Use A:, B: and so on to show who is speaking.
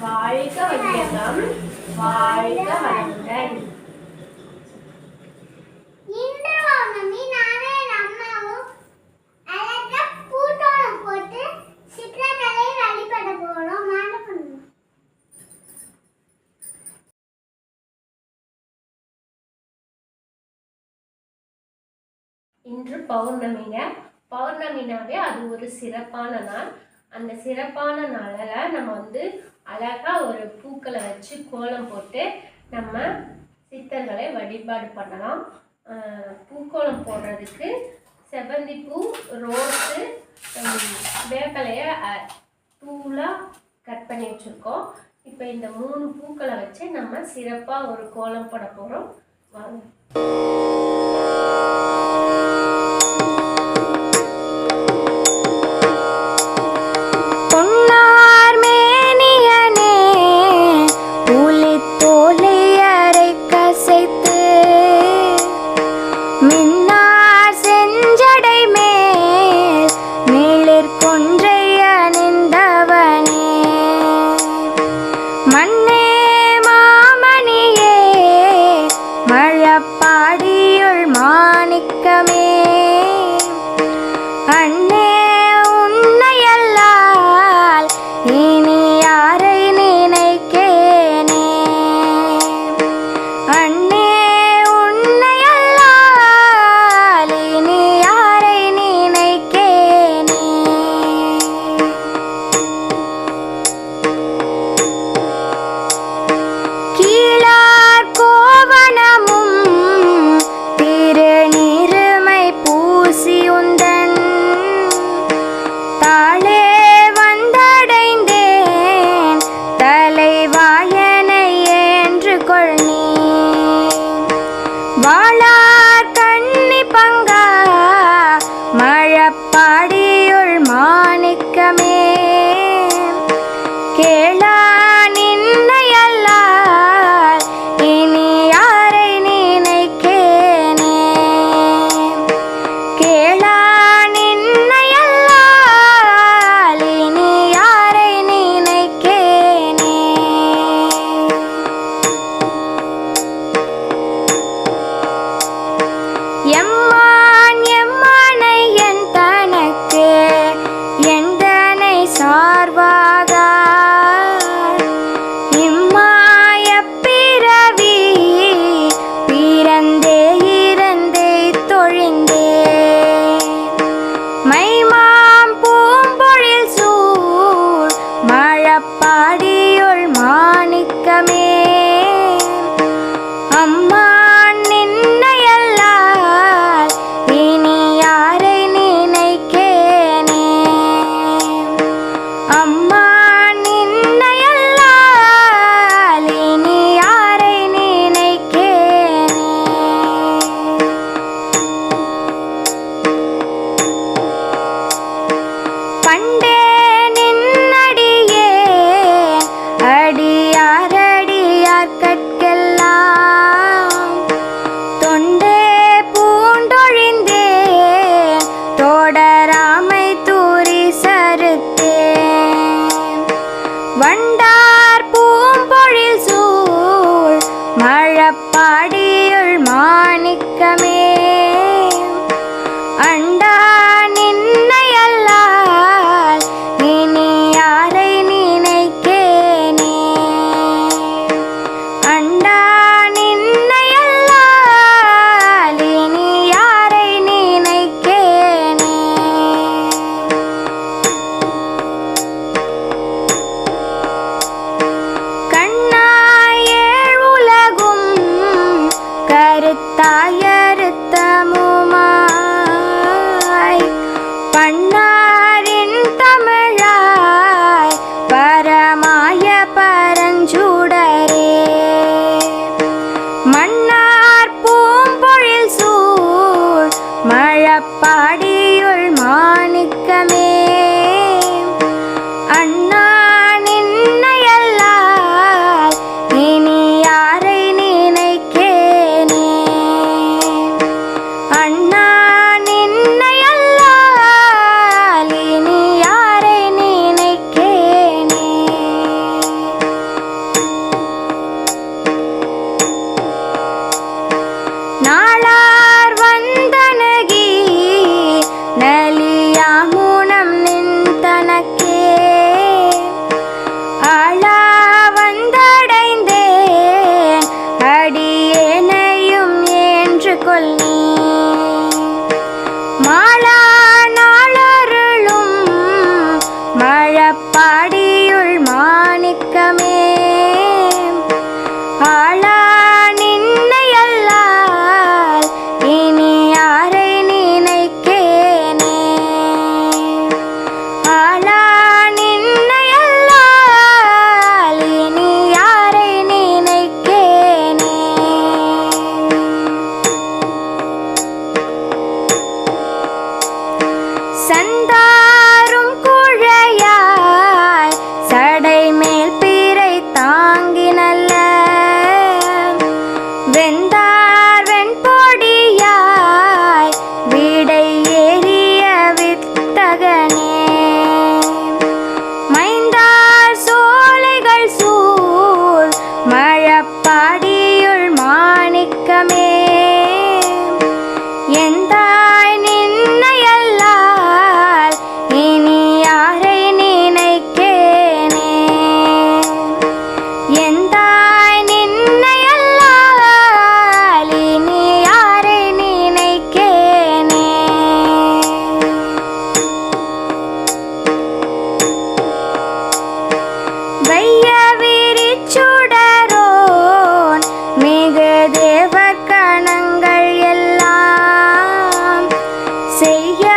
A: வாழ்க வையகம் வாழ்க வளமுடன்
B: இன்று
A: பௌர்ணமிங்க. பௌர்ணமினாவே அது ஒரு சிறப்பான நாள். அந்த சிறப்பான நாளில் நம்ம வந்து அழகா ஒரு பூக்களை வச்சு கோலம் போட்டு நம்ம சித்தர்களை வழிபாடு பண்ணலாம். பூக்கோலம் போடுறதுக்கு செவ்வந்தி பூ ரோஸு வேப்பலையை பூலாக கட் பண்ணி வச்சுருக்கோம். இப்போ இந்த மூணு பூக்களை வச்சு நம்ம சிறப்பாக ஒரு கோலம் போட போகிறோம் வாங்க.
C: and வாழா பாடி say yeah.